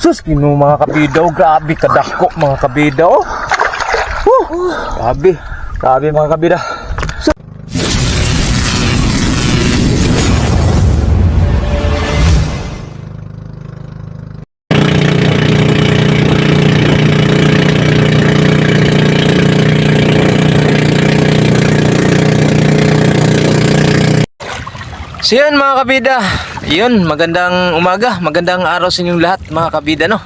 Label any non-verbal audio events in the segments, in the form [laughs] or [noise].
Sus, kino mga kabida, oh, grabe kadako mga kabida, oh. Woo! Grabe, grabe mga kabida. So yun mga kabida, yun magandang umaga, magandang araw sa inyong lahat mga kabida no.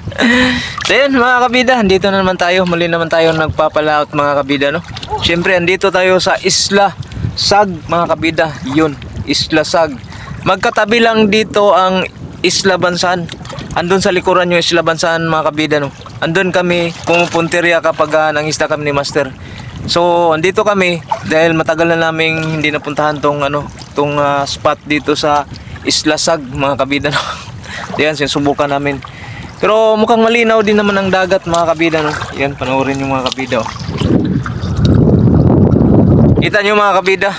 [laughs] so yun mga kabida, andito na naman tayo, muli naman tayo nagpapalaot mga kabida no. Siyempre andito tayo sa Isla Sag mga kabida, yun, Isla Sag. Magkatabi lang dito ang Isla Bansan. Andun sa likuran yung Isla Bansan mga kabida no. Andun kami pumupuntirya kapag uh, nangisda kami ni Master. So, andito kami dahil matagal na naming hindi napuntahan tong ano, tong ah, spot dito sa Isla Sag, mga kabida no. [laughs] Yan, sinusubukan namin. Pero mukhang malinaw din naman ang dagat, mga kabida no. Yan, panoorin yung mga kabida. Kita nyo mga kabida.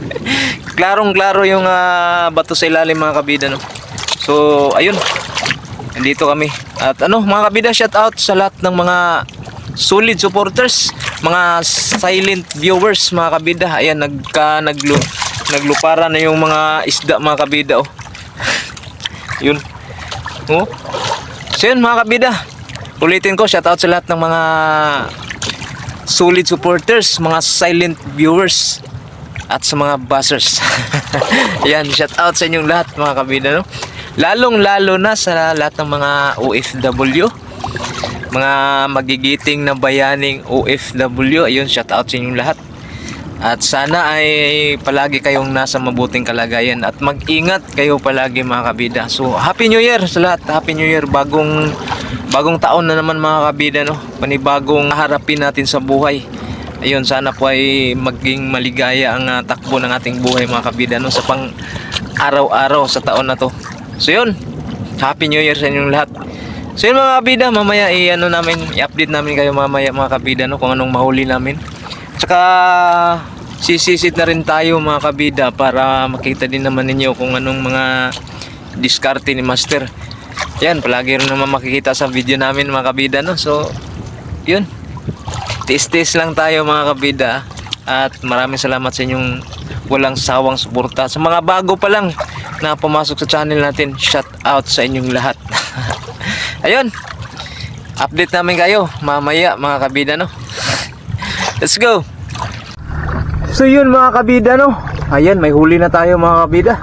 [laughs] Klarong-klaro yung ah, bato sa ilalim mga kabida no. So, ayun. Nandito kami. At ano, mga kabida, shout out sa lahat ng mga solid supporters, mga silent viewers, mga kabida. Ayan, nagka naglu naglupara na yung mga isda, mga kabida. Oh. yun. Oh. So yun, mga kabida. Ulitin ko, shout out sa lahat ng mga solid supporters, mga silent viewers at sa mga buzzers. Ayan, [laughs] shout out sa inyong lahat mga kabida no. Lalong lalo na sa lahat ng mga OFW, mga magigiting na bayaning OFW. Ayun, shout out sa inyong lahat. At sana ay palagi kayong nasa mabuting kalagayan at mag-ingat kayo palagi mga kabida. So, Happy New Year sa lahat. Happy New Year. Bagong bagong taon na naman mga kabida no. Panibagong harapin natin sa buhay. Ayun, sana po ay maging maligaya ang ah, takbo ng ating buhay mga kabida no sa pang araw-araw sa taon na to. So yun, Happy New Year sa inyong lahat. So yun mga kabida, mamaya i-ano namin, i-update namin kayo mamaya mga kabida no kung anong mahuli namin. Tsaka sisisit na rin tayo mga kabida para makita din naman ninyo kung anong mga diskarte ni Master. Yan, palagi rin naman makikita sa video namin mga kabida no. So, yun. Tis-tis lang tayo mga kabida. At maraming salamat sa inyong walang sawang suporta. Sa mga bago pa lang na pumasok sa channel natin, shout out sa inyong lahat. [laughs] Ayun. Update namin kayo mamaya mga kabida no. Let's go. So yun mga kabida no. Ayan, may huli na tayo mga kabida.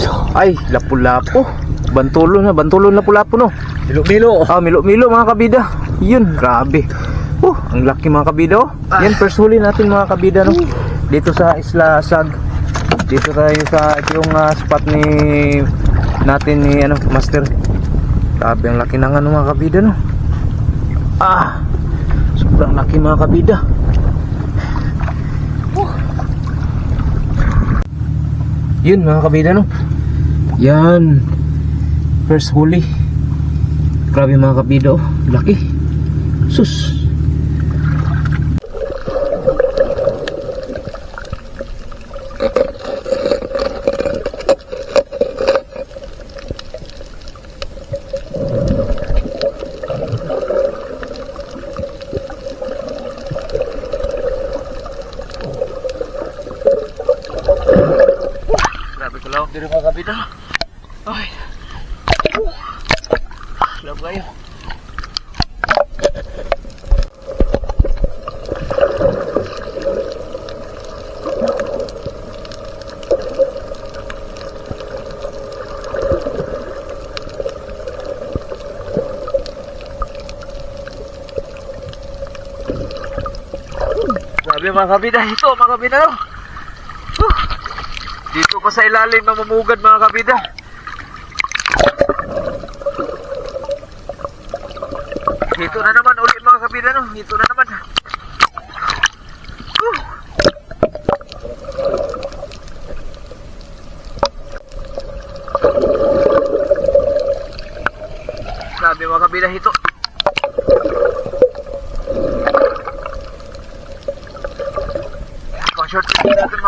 So, ay, lapu-lapo. Bantulo na, bantulo na pulapo no. Milo-milo. Ah, milo-milo mga kabida. Yun, grabe. Oh, ang laki mga kabida oh. Yan, first huli natin mga kabida no. Dito sa Isla Sag. Dito tayo sa yung ah, spot ni natin ni ano, Master. Grabe ang laki ng ano mga kabida no. Ah, sobrang laki mga kabida. Oh. Yun mga kabida no. Yan. First huli. Grabe mga kabida oh. Laki. Sus. Grabe ko lang. Dito mga kabida. Ay. Love kayo. Grabe mga kabida. Ito mga kabida. No? Huh. Dito pa sa ilalim mamumugad mga kabida. Dito na naman ulit mga kabida no. Dito na naman. Whew. Grabe mga kabida hito.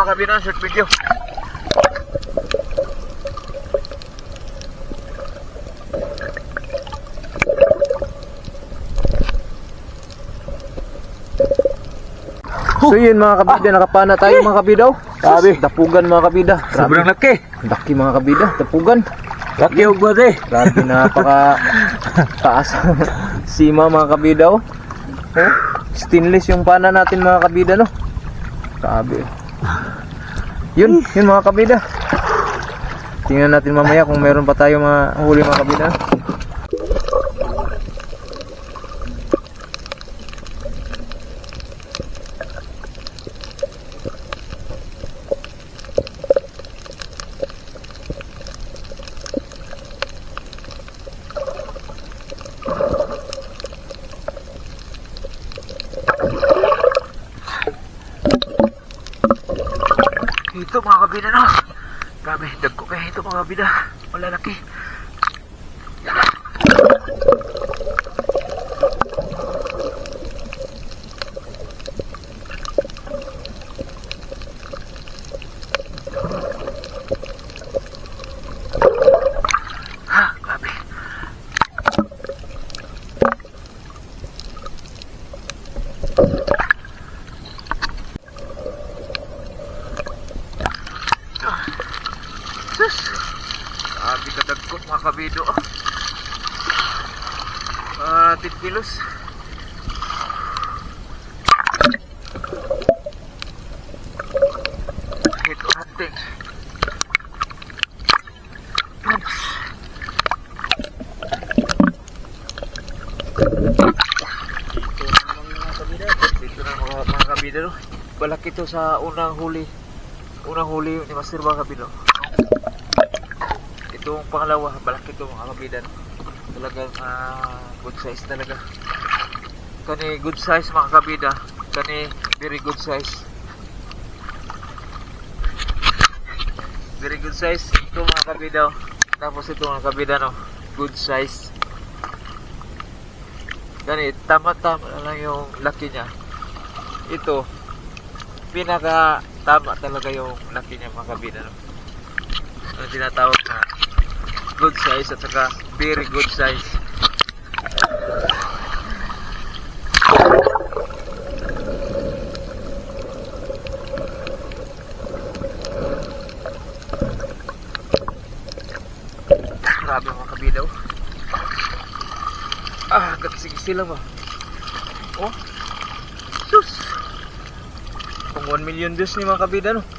kabina, short video. So yun mga kabida, ah. nakapana tayo mga kabidaw. Oh. Sabi. Dapugan mga kabida. Grabe. Sobrang laki. Laki mga kabida, dapugan. Laki og ba eh. Grabe napaka [laughs] taas. Sima mga kabidaw. Oh. Huh? Stainless yung pana natin mga kabida no. Grabe. Yun, yun mga kabida. Tingnan natin mamaya kung meron pa tayo mga huli mga kabida. Ito mga kabida no. Grabe, dagko kaya ito mga kabida. Malalaki. Ha, grabe. Grabe ka dagko mga kabido. Ah, 10 kilos. Ito hunting. Dito na mga kabida. no. Balak ito sa unang huli. Unang huli ni Master mga kabida. Itong pangalawa, balak ito mga kabidan. Talagang ah, good size talaga. Kani good size mga kabida. Kani very good size. Very good size. Ito mga kabida. oh. Tapos ito mga kabida no. Good size. Kani tama-tama na lang yung laki niya. Ito pinaka tama talaga yung laki niya mga kabida no. Ano tinatawag na good size at saka very good size. Grabe mga kabidaw. Ah, gatsig sila ba? Oh, sus! Kung 1 million views ni mga kabida no?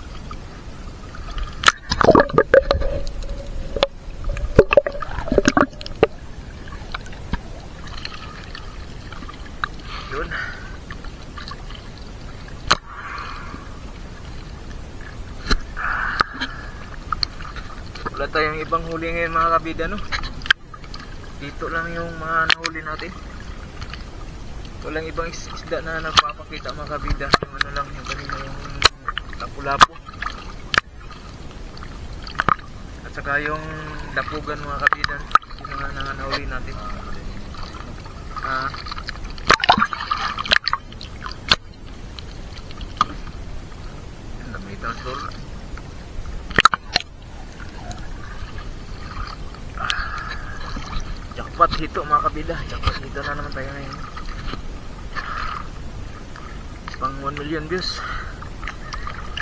Yun. Wala tayong ibang huli ngayon mga kabida no. Dito lang yung mga nahuli natin. Walang ibang is- isda na nagpapakita mga kabida. Yung ano lang yung kanina yung lapu-lapu. At saka yung lapugan mga kabida. Yun ang nga nahuli natin. Ah, Ang dami itong sol. Jackpot hito mga kabida. Jackpot hito na naman tayo ngayon. Pang 1 million views.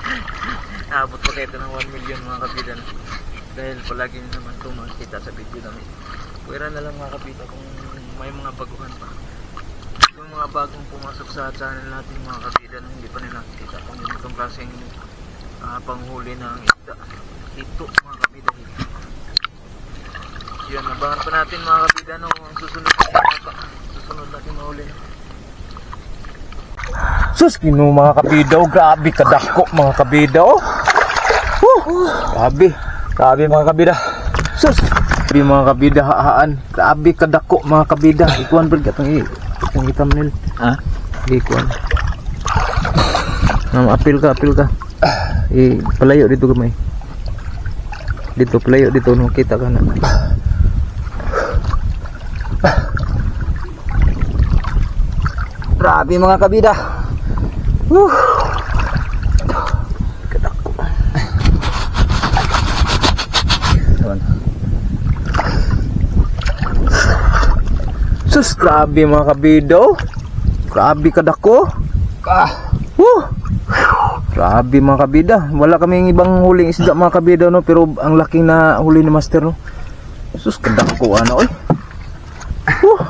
[laughs] Naabot pa kayo ng 1 million mga kabida. Dahil palagi nyo naman ito makikita sa video namin. Pwera na lang mga kabida kung may mga baguhan pa. Yung mga bagong pumasok sa channel natin mga kabida hindi pa nila nakikita kung ganitong klaseng ah, panghuli ng isda. Hito mga kabida hito. Yun, abangan pa natin mga kabida no, ang susunod na mga susunod natin mahuli. Sus, kino mga kabidaw, grabe kadako mga kabidaw. Woo! Grabe, grabe mga kabida. Sus, grabe mga kabida haan. Grabe kadako mga kabida. Ikuan ba gatong i itong itam nil. Ha? Ikuan. Nam apil ka, apil ka. I palayo dito gamay. Dito palayo dito no kita ka na. Grabe mga kabida. Woo! Sus, grabe mga kabidaw. Grabe kadako. Ah, Woo! Grabe mga kabida. Wala kaming ibang huling isda mga kabida no, pero ang laking na huli ni Master no. Sus kadako ano oy. Woo!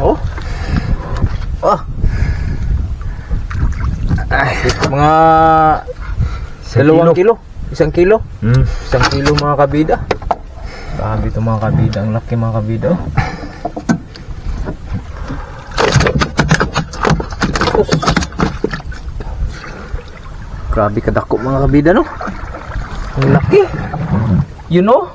Oh. Ah. Ay, mga dalawang kilo. Isang kilo. Hmm. Isang kilo mga kabida. Grabe ito mga kabida. Ang laki mga kabida. oh. Grabe kadako mga kabida no. Ang laki. You know?